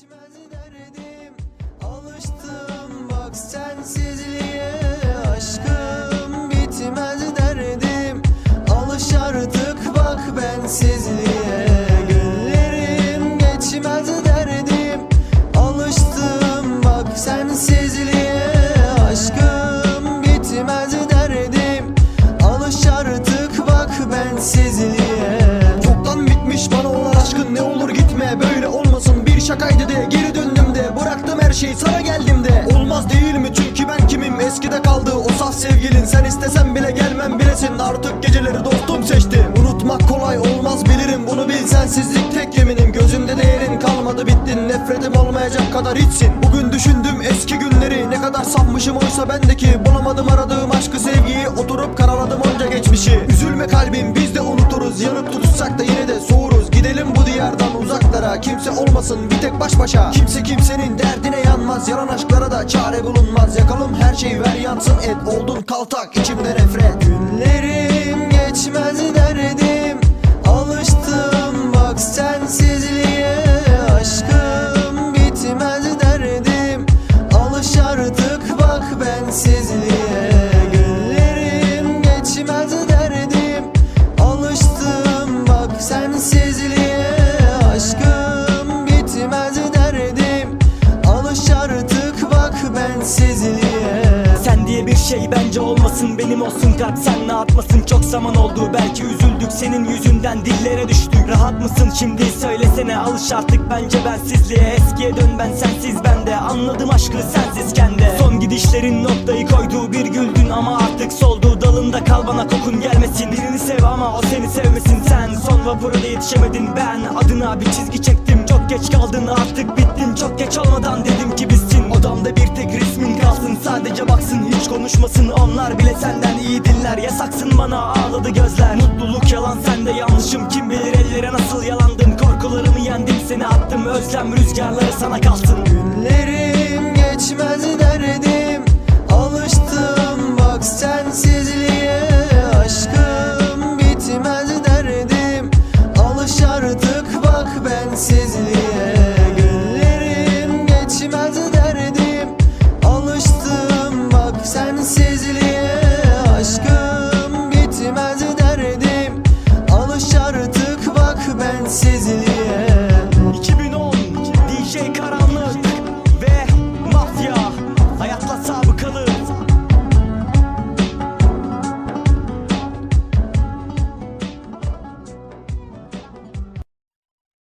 Geçmez derdim her şeyi sana geldim de Olmaz değil mi? Çünkü ben kimim? Eskide kaldı o saf sevgilin. Sen istesen bile gelmem bilesin. Artık geceleri dostum seçtim. Unutmak kolay olmaz bilirim. Bunu bil sensizlik tek yeminim. Gözümde değerin kalmadı bittin. Nefretim olmayacak kadar hiçsin Bugün düşündüm eski günleri. Ne kadar safmışım oysa bendeki Bulamadım aradığım aşkı sevgiyi. Oturup karaladım onca geçmişi. Üzülme kalbim biz de unuturuz. Yanıp tutuşsak kimse olmasın bir tek baş başa. Kimse kimsenin derdine yanmaz. Yalan aşklara da çare bulunmaz. Yakalım her şeyi ver yansın. Et oldun kaltak içimde nefret bensizliğe Sen diye bir şey bence olmasın benim olsun kalp. Sen ne atmasın çok zaman oldu. Belki üzüldük senin yüzünden dillere düştük. Rahat mısın şimdi? Söylesene alış artık bence bensizliğe. Eskiye dön ben sensiz ben de anladım aşkı sensizken de. Son gidişlerin noktayı koydu bir güldün ama artık soldu. Dalında kal bana kokun gelmesin. Birini sev ama o seni sevmesin. Sen Son vapura da yetişemedin. Ben adına bir çizgi çektim. Çok geç kaldın artık bittin. Çok geç olmadan dedim ki bizsin Odamda bir tek resmin kalsın. Sadece baksın hiç konuşmasın. Onlar bile senden iyi dinler. Yasaksın bana ağladı gözler. Mutluluk yalan sende yanlışım. Kim bilir ellere nasıl yalandım. Korkularımı yendim seni attım. Özlem rüzgarları sana kalsın. Günlerim geçmez derdim is